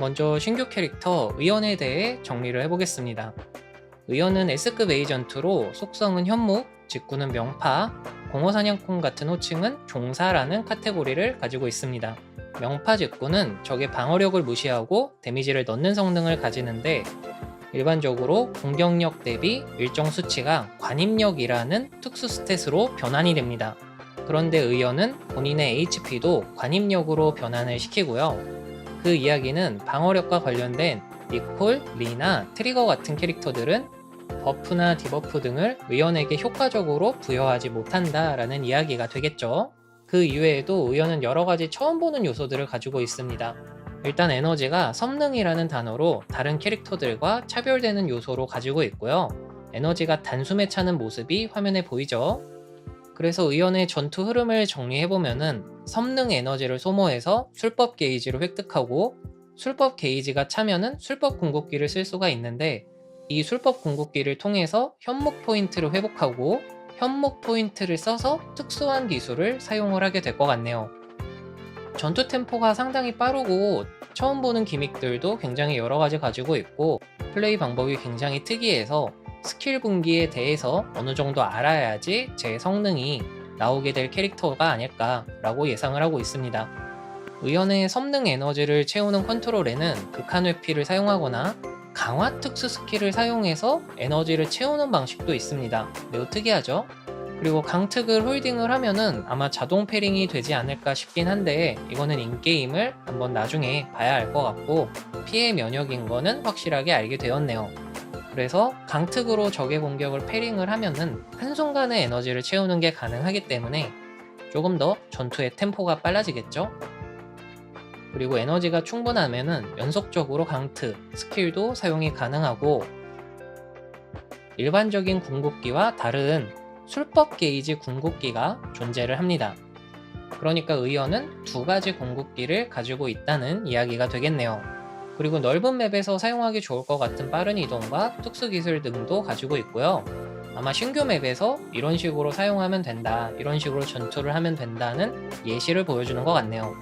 먼저 신규 캐릭터 의연에 대해 정리를 해보겠습니다. 의연은 S급 에이전트로 속성은 현무, 직구는 명파, 공허사냥꾼 같은 호칭은 종사라는 카테고리를 가지고 있습니다. 명파 직구는 적의 방어력을 무시하고 데미지를 넣는 성능을 가지는데 일반적으로 공격력 대비 일정 수치가 관입력이라는 특수 스탯으로 변환이 됩니다. 그런데 의연은 본인의 HP도 관입력으로 변환을 시키고요. 그 이야기는 방어력과 관련된 니콜, 리나, 트리거 같은 캐릭터들은 버프나 디버프 등을 의연에게 효과적으로 부여하지 못한다라는 이야기가 되겠죠. 그 이외에도 의연은 여러 가지 처음 보는 요소들을 가지고 있습니다. 일단 에너지가 섬능이라는 단어로 다른 캐릭터들과 차별되는 요소로 가지고 있고요. 에너지가 단숨에 차는 모습이 화면에 보이죠. 그래서 의연의 전투 흐름을 정리해보면은 섬능 에너지를 소모해서 술법 게이지를 획득하고 술법 게이지가 차면은 술법 궁극기를 쓸 수가 있는데 이 술법 궁극기를 통해서 현목 포인트를 회복하고 현목 포인트를 써서 특수한 기술을 사용을 하게 될 것 같네요. 전투 템포가 상당히 빠르고 처음 보는 기믹들도 굉장히 여러 가지 가지고 있고 플레이 방법이 굉장히 특이해서 스킬 분기에 대해서 어느 정도 알아야지 제 성능이 나오게 될 캐릭터가 아닐까라고 예상을 하고 있습니다. 의연의 섬능 에너지를 채우는 컨트롤에는 극한 회피를 사용하거나 강화 특수 스킬을 사용해서 에너지를 채우는 방식도 있습니다. 매우 특이하죠? 그리고 강특을 홀딩을 하면은 아마 자동 패링이 되지 않을까 싶긴 한데 이거는 인게임을 한번 나중에 봐야 알것 같고 피해 면역인 거는 확실하게 알게 되었네요. 그래서 강특으로 적의 공격을 패링을 하면은 한순간에 에너지를 채우는 게 가능하기 때문에 조금 더 전투의 템포가 빨라지겠죠? 그리고 에너지가 충분하면은 연속적으로 강트, 스킬도 사용이 가능하고 일반적인 궁극기와 다른 술법 게이지 궁극기가 존재를 합니다. 그러니까 의원은 두 가지 궁극기를 가지고 있다는 이야기가 되겠네요. 그리고 넓은 맵에서 사용하기 좋을 것 같은 빠른 이동과 특수 기술 등도 가지고 있고요. 아마 신규 맵에서 이런 식으로 사용하면 된다, 이런 식으로 전투를 하면 된다는 예시를 보여주는 것 같네요.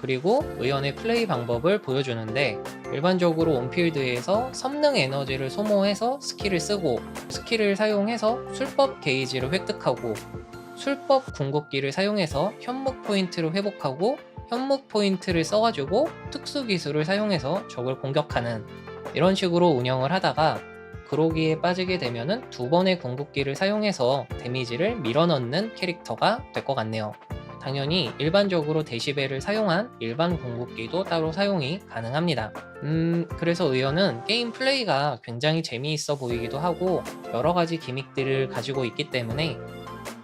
그리고 의원의 플레이 방법을 보여주는데 일반적으로 온필드에서 섬능 에너지를 소모해서 스킬을 쓰고 스킬을 사용해서 술법 게이지를 획득하고 술법 궁극기를 사용해서 현목 포인트를 회복하고 현목 포인트를 써가지고 특수 기술을 사용해서 적을 공격하는 이런 식으로 운영을 하다가 그로기에 빠지게 되면은 두 번의 궁극기를 사용해서 데미지를 밀어넣는 캐릭터가 될 것 같네요. 당연히 일반적으로 데시벨을 사용한 일반 궁극기도 따로 사용이 가능합니다. 음, 그래서 의원은 게임 플레이가 굉장히 재미있어 보이기도 하고 여러 가지 기믹들을 가지고 있기 때문에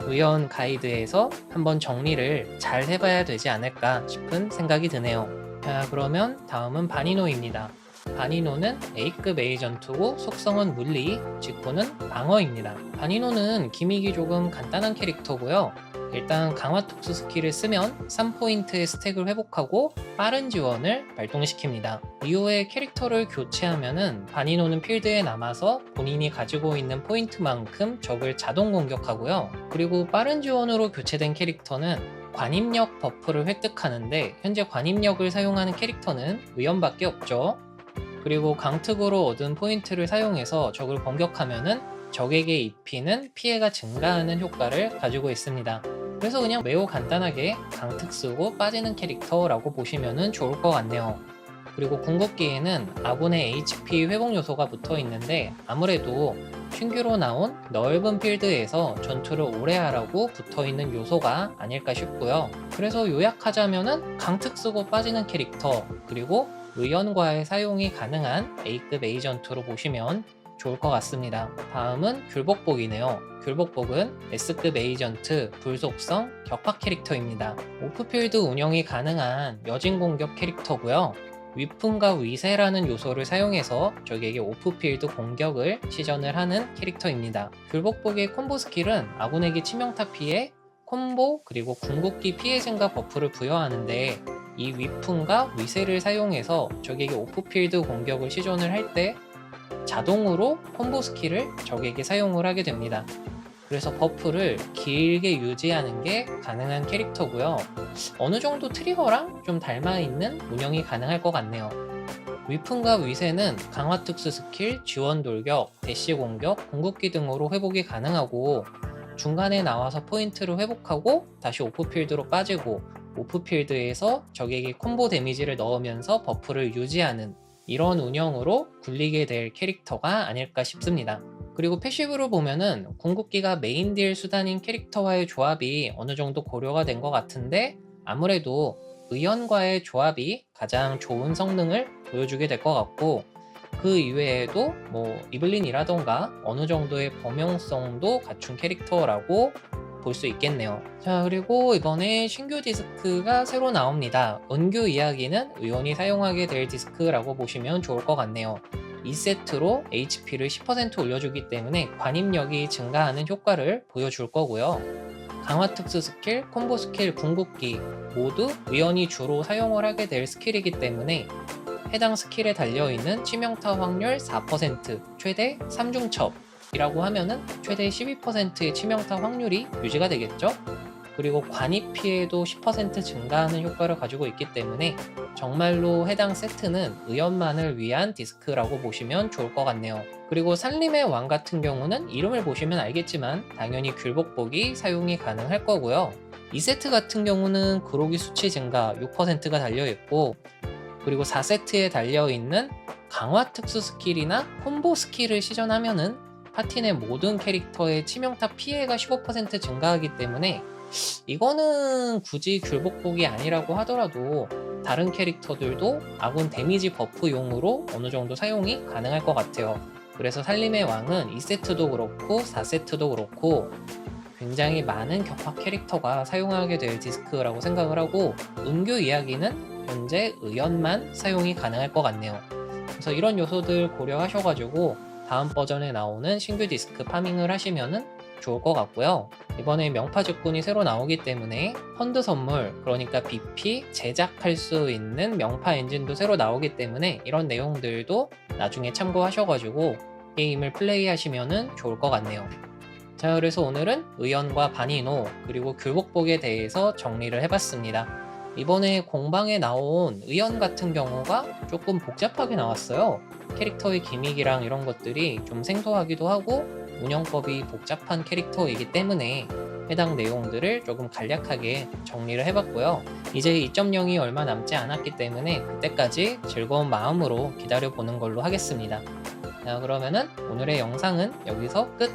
의원 가이드에서 한번 정리를 잘 해봐야 되지 않을까 싶은 생각이 드네요. 자, 그러면 다음은 바니노입니다. 바니노는 A급 에이전트고 속성은 물리, 직구는 방어입니다. 바니노는 기믹이 조금 간단한 캐릭터고요. 일단 강화 특수 스킬을 쓰면 3포인트의 스택을 회복하고 빠른 지원을 발동시킵니다. 이후에 캐릭터를 교체하면은 바니노는 필드에 남아서 본인이 가지고 있는 포인트만큼 적을 자동 공격하고요. 그리고 빠른 지원으로 교체된 캐릭터는 관입력 버프를 획득하는데 현재 관입력을 사용하는 캐릭터는 의연밖에 없죠. 그리고 강특으로 얻은 포인트를 사용해서 적을 공격하면은 적에게 입히는 피해가 증가하는 효과를 가지고 있습니다. 그래서 그냥 매우 간단하게 강특 쓰고 빠지는 캐릭터라고 보시면 좋을 것 같네요. 그리고 궁극기에는 아군의 HP 회복 요소가 붙어 있는데 아무래도 신규로 나온 넓은 필드에서 전투를 오래 하라고 붙어 있는 요소가 아닐까 싶고요. 그래서 요약하자면은 강특 쓰고 빠지는 캐릭터 그리고 의연과의 사용이 가능한 A급 에이전트로 보시면 좋을 것 같습니다. 다음은 귤복복이네요. 귤복복은 S급 에이전트, 불속성, 격파 캐릭터입니다. 오프필드 운영이 가능한 여진 공격 캐릭터고요. 위풍과 위세라는 요소를 사용해서 적에게 오프필드 공격을 시전을 하는 캐릭터입니다. 귤복복의 콤보 스킬은 아군에게 치명타 피해, 콤보, 그리고 궁극기 피해 증가 버프를 부여하는데 이 위풍과 위세를 사용해서 적에게 오프필드 공격을 시전을 할때 자동으로 콤보 스킬을 적에게 사용을 하게 됩니다. 그래서 버프를 길게 유지하는 게 가능한 캐릭터고요. 어느 정도 트리거랑 좀 닮아있는 운영이 가능할 것 같네요. 위풍과 위세는 강화 특수 스킬, 지원 돌격, 대시 공격, 궁극기 등으로 회복이 가능하고 중간에 나와서 포인트를 회복하고 다시 오프필드로 빠지고 오프필드에서 적에게 콤보 데미지를 넣으면서 버프를 유지하는 이런 운영으로 굴리게 될 캐릭터가 아닐까 싶습니다. 그리고 패시브로 보면은 궁극기가 메인 딜 수단인 캐릭터와의 조합이 어느 정도 고려가 된 것 같은데 아무래도 의연과의 조합이 가장 좋은 성능을 보여주게 될 것 같고 그 이외에도 뭐 이블린이라던가 어느 정도의 범용성도 갖춘 캐릭터라고 볼 수 있겠네요. 자 그리고 이번에 신규 디스크가 새로 나옵니다. 은규 이야기는 의원이 사용하게 될 디스크라고 보시면 좋을 것 같네요. 2세트로 HP를 10% 올려주기 때문에 관입력이 증가하는 효과를 보여줄 거고요. 강화 특수 스킬, 콤보 스킬, 궁극기 모두 의원이 주로 사용을 하게 될 스킬이기 때문에 해당 스킬에 달려있는 치명타 확률 4%, 최대 3중첩 이라고 하면은 최대 12%의 치명타 확률이 유지가 되겠죠? 그리고 관입 피해도 10% 증가하는 효과를 가지고 있기 때문에 정말로 해당 세트는 의연만을 위한 디스크라고 보시면 좋을 것 같네요. 그리고 산림의 왕 같은 경우는 이름을 보시면 알겠지만 당연히 귤복복이 사용이 가능할 거고요. 2세트 같은 경우는 그로기 수치 증가 6%가 달려있고 그리고 4세트에 달려있는 강화 특수 스킬이나 콤보 스킬을 시전하면은 내 모든 캐릭터의 치명타 피해가 15% 증가하기 때문에 이거는 굳이 귤복복이 아니라고 하더라도 다른 캐릭터들도 아군 데미지 버프용으로 어느 정도 사용이 가능할 것 같아요. 그래서 살림의 왕은 2세트도 그렇고 4세트도 그렇고 굉장히 많은 격파 캐릭터가 사용하게 될 디스크라고 생각을 하고 은규 이야기는 현재 의연만 사용이 가능할 것 같네요. 그래서 이런 요소들 고려하셔가지고 다음 버전에 나오는 신규 디스크 파밍을 하시면은 좋을 것 같고요. 이번에 명파 직군이 새로 나오기 때문에 펀드 선물, 그러니까 BP 제작할 수 있는 명파 엔진도 새로 나오기 때문에 이런 내용들도 나중에 참고하셔가지고 게임을 플레이하시면 좋을 것 같네요. 자, 그래서 오늘은 의연과 바니노 그리고 귤복복에 대해서 정리를 해봤습니다. 이번에 공방에 나온 의연 같은 경우가 조금 복잡하게 나왔어요. 캐릭터의 기믹이랑 이런 것들이 좀 생소하기도 하고 운영법이 복잡한 캐릭터이기 때문에 해당 내용들을 조금 간략하게 정리를 해봤고요. 이제 2.0이 얼마 남지 않았기 때문에 그때까지 즐거운 마음으로 기다려 보는 걸로 하겠습니다. 자, 그러면은 오늘의 영상은 여기서 끝!